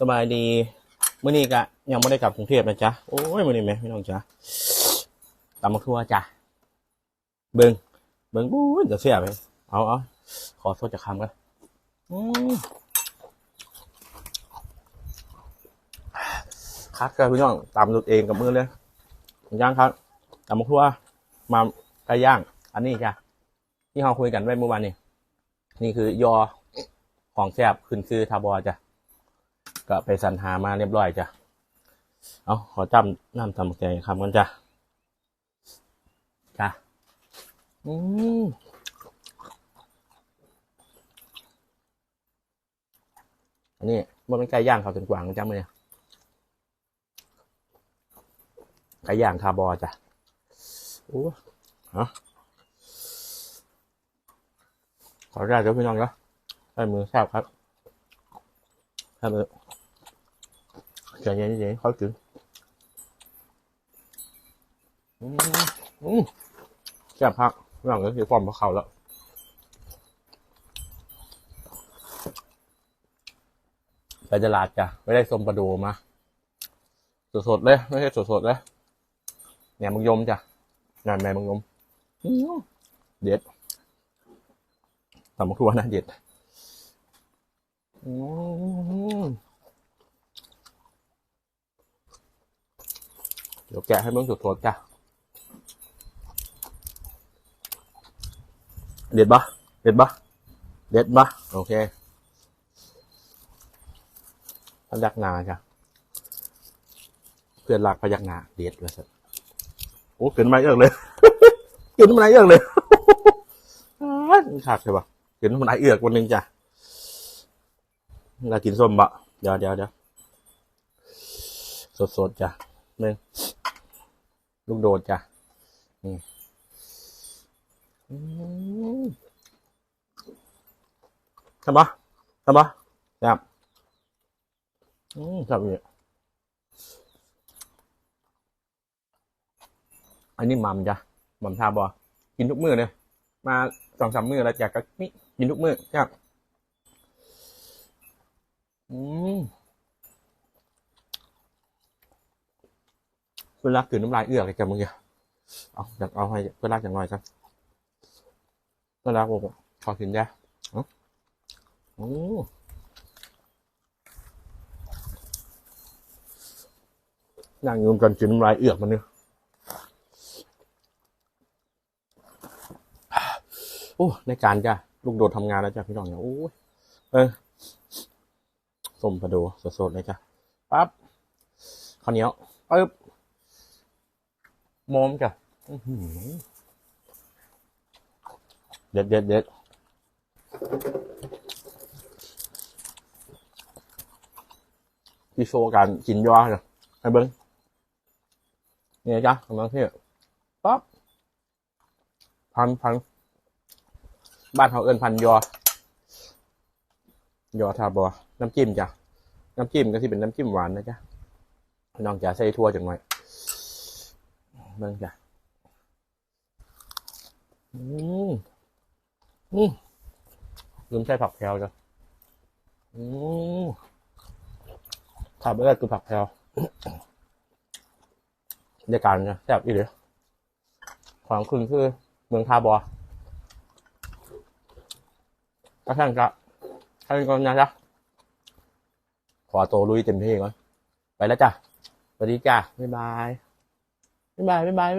สบายดีเมื่อนี้กะ ยังไม่ได้กลับกรุงเทพนะจ๊ะ โอ้ยมื่อนี้ไหมพี่น้องจ๊ะตำมะทั่วจ้ะ เบิงเบิงบู๊ยเดี๋ยวเสียไปเอาเอาขอโทษจากคำกันคัดกันพี่น้องตำรถเองกับมือเลยย่างครับตำมะทั่วมาไก่ย่าง อันนี้จ้ะที่เราคุยกันไว้เมื่อวานนี้นี่คือยอของแซบขึ้นคือทาบอจ้ะ ก็ไปสรรหามาเรียบร้อยจ้ะ เอาขอจำน้ำทำแกงคำกันจ้ะ จ้ะ อืมอันนี้มันเป็นไก่ย่างเขาถึงกวางจ้ะมือเนี่ยไก่ย่างคาบอจ้ะโอ้ฮะขออนุญาตเดี๋ยวพี่น้องเนาะใส่มือแซบครับใส่มือ ใจเย็นๆค่อยกินอืมอืมแซ่บพักหลังก็คือความพะเขาแล้วไปตลาดจ้ะไม่ได้ส้มปลาดูมา สดๆเลย ไม่ใช่สดๆเลยแหนมมังยมจ้ะงานแหนมมังยม เด็ดตำมะครัวนะเด็ด อืม เดี๋ยวแกะให้เบิ้งสดๆจ้ะเด็ดปะเด็ดปะเด็ดปะโอเคพยักหนาจ้ะเพื่อนหลักพยักหนาเด็ดเลยสิโอ้กินมาเยอะเลยกินมาเยอะเลยขาดใช่ปะกินมันไอเอือกวันหนึ่งจ้ะเรากินส้มบะเดี๋ยวเดี๋ยวเดี๋ยวสดๆจ้ะหนึ่ง ลูกโดดจ้ะ นี่ทำปะทำปะครับอืมครับเนี่ยอันนี้มัมจ้ะมัมทาบอกินทุกมื้อเลยมาสองสามมื้อแล้วจากก็นี่กินทุกมื้อครับอืม พื่อนรักกืนน้ำลายเอือกเลยจ้ะมึงอย่าเอาอยากเอาให้เพื่อนรักอย่างน้อยสักเพื่อนรักผมขอกินได้อ๋อโอ้นั่งยืมกันกินน้ำลายเอือกมันเนี่ยโอ้ในการจ้ะลูกโดดทำงานแล้วจ้ะพี่น้องเนี่ยโอ้ยเออส้มปลาโดูสดๆเลยจ้ะปั๊บข้าวเหนียวปึ๊บ มอมจ้ะเด็ดเด็ดเด็ดที่โชว์การกินยอจ้ะให้เบิ้งเนี่ยจ้ะกำลังเที่ยปั๊บพันพันบ้านเขาเอิ้นพันยอ ยอทาบอน้ำจิ้มจ้ะ น้ำจิ้มก็ที่เป็นน้ำจิ้มหวานนะจ๊ะน้องจ๋าใส่ทั่วจังหน่อย เบิ่งจ้ะอืมอืมลืมใส่ผักแพรวจ้ะอืมขาดไม่ได้คือผักแพรวในการเนี่ยแซ่บอีเลยของคุณคือเมืองทาบอก็ท่านจะท่านก่อนนะจ๊ะขอตัวลุยเต็มที่ก่อน ไปแล้วจ้ะสวัสดีจ้ะ บ๊ายบาย 明白，明白。